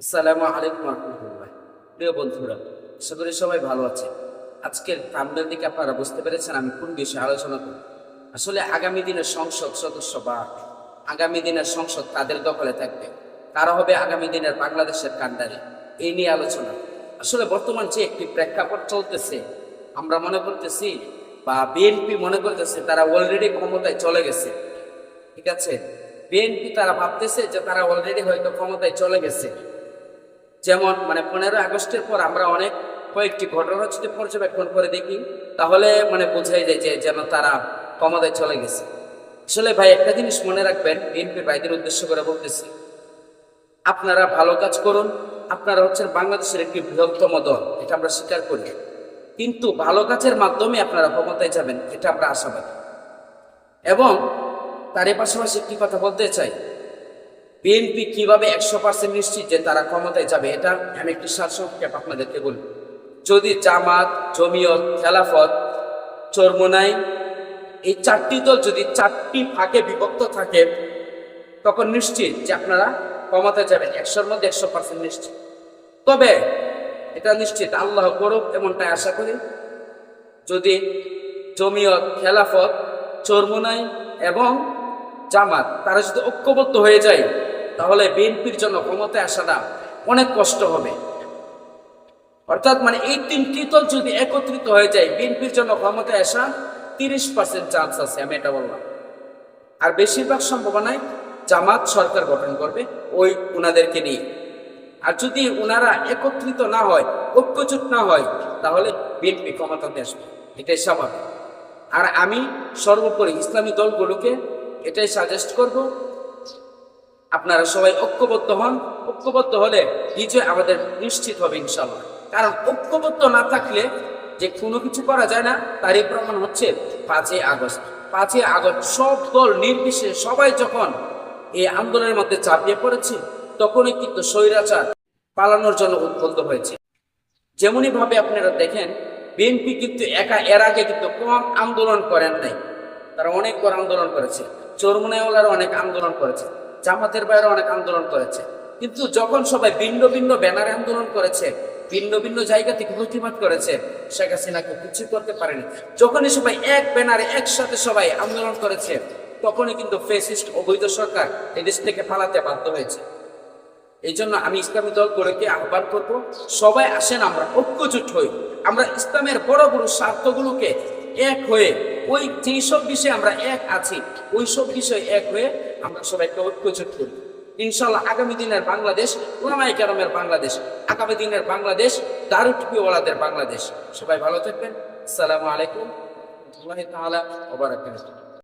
আসসালামু আলাইকুম রহমতুল্লাহ। প্রিয় বন্ধুরা, আশা করি সবাই ভালো আছে আজকের কামদের দিকে আপনারা বুঝতে পেরেছেন আমি কোন বিষয়ে আলোচনা করব। আসলে আগামী দিনের সংসদ সদস্য বা আগামী দিনের সংসদ তাদের দখলে থাকবে। তারা হবে আগামী দিনের বাংলাদেশের কান্ডারি এই নিয়ে আলোচনা। আসলে বর্তমান যে একটি প্রেক্ষাপট চলতেছে, আমরা মনে করতেছি বা বিএনপি মনে করতেছে তারা অলরেডি ক্ষমতায় চলে গেছে। ঠিক আছে? বিএনপি তারা ভাবতেছে যে তারা অলরেডি হয়তো ক্ষমতায় চলে গেছে। যেমন মানে পনেরো আগস্টের পর আমরা অনেক কয়েকটি ঘটনা যদি পর্যবেক্ষণ করে দেখি, তাহলে মানে বোঝাই যায় যে যেন তারা ক্ষমতায় চলে গেছে। আসলে ভাই, একটা জিনিস মনে রাখবেন, বিএনপি ভাইদের উদ্দেশ্য করে বলতেছি। আপনারা ভালো কাজ করুন, আপনারা হচ্ছেন বাংলাদেশের একটি বৃহত্তম দল, এটা আমরা স্বীকার করি। কিন্তু ভালো কাজের মাধ্যমে আপনারা ক্ষমতায় যাবেন, এটা আমরা আশাবাদী। এবং তার পাশাপাশি একটি কথা বলতে চাই বিএনপি কীভাবে একশো পার্সেন্ট নিশ্চিত যে তারা ক্ষমতায় যাবে, এটা আমি একটি সারসংক্ষেপ আপনাদেরকে বলি। যদি জামাত, জমিয়ত, খেলাফত, চরমোনাই এই চারটি দল যদি চারটি ভাগে বিভক্ত থাকে, তখন নিশ্চিত যে আপনারা ক্ষমতায় যাবেন, একশোর মধ্যে একশো পার্সেন্ট নিশ্চিত। তবে এটা নিশ্চিত, আল্লাহ করুক এমনটাই আশা করি। যদি জমিয়ত, খেলাফত, চরমোনাই এবং জামাত, তারা যদি ঐক্যবদ্ধ হয়ে যায় তাহলে বিএনপির জন্য ক্ষমতায় আসাটা অনেক কষ্ট হবে। অর্থাৎ মানে এই তিনটি দল যদি একত্রিত হয়ে যায়, বিএনপির জন্য ক্ষমতায় আসা তিরিশ পার্সেন্ট চান্স আছে, আমি এটা বললাম। আর বেশিরভাগ সম্ভাবনায় জামাত সরকার গঠন করবে, ওই উনাদেরকে নিয়ে। আর যদি উনারা একত্রিত না হয় ঐক্যজোট না হয়, তাহলে বিএনপি ক্ষমতাতে আসবে। এটাই স্বাভাবিক। আর আমি সর্বোপরি ইসলামী দলগুলোকে এটাই সাজেস্ট করব আপনারা সবাই ঐক্যবদ্ধ হন। ঐক্যবদ্ধ হলে বিজয় আমাদের নিশ্চিত হবে ইনশাল্লাহ কারণ ঐক্যবদ্ধ না থাকলে যে কোনো কিছু করা যায় না, তারই প্রমাণ হচ্ছে পাঁচই আগস্ট। পাঁচই আগস্ট সব দল নির্বিশেষে সবাই যখন এই আন্দোলনের মধ্যে চাপিয়ে পড়েছে, তখনই কিন্তু স্বৈরাচার পালানোর জন্য উদ্বুদ্ধ হয়েছে। যেমনই ভাবে আপনারা দেখেন, বিএনপি কিন্তু একা এর আগে কিন্তু কম আন্দোলন করেন নাই। তারা অনেক বড় আন্দোলন করেছে। চরমুনাইওয়ালারা অনেক আন্দোলন করেছে। জামাতের বাইরে অনেক আন্দোলন করেছে। কিন্তু যখন সবাই ভিন্ন ভিন্ন ব্যানারে আন্দোলন করেছে, ভিন্ন ভিন্ন জায়গা থেকে প্রতিবাদ করেছে, শেখ হাসিনাকে কিছু করতে পারেনি। যখনই সবাই এক ব্যানারে একসাথে সবাই আন্দোলন করেছে, তখনই কিন্তু ফেসিস্ট অবৈধ সরকার এদেশ থেকে পালাতে বাধ্য হয়েছে। এই জন্য আমি ইসলামী দলগুলোকে আহ্বান করব, সবাই আসেন, আমরা ঐক্যজোট হই। আমরা ইসলামের বড় বড় স্বার্থগুলোকে এক হয়ে ওই যেই সব বিষয়ে আমরা এক আছি ওই সব বিষয়ে এক হয়ে আমরা সবাইকে ঐক্যজোট করি ইনশাল্লাহ আগামী দিনের বাংলাদেশ ওলামাই কেরামের বাংলাদেশ, আগামী দিনের বাংলাদেশ, দারুটুপিওয়ালাদের বাংলাদেশ। সবাই ভালো থাকবেন। আসসালামু আলাইকুম। রহমতুল্লাহ তাআলা ওয়া বারাকাতুহু।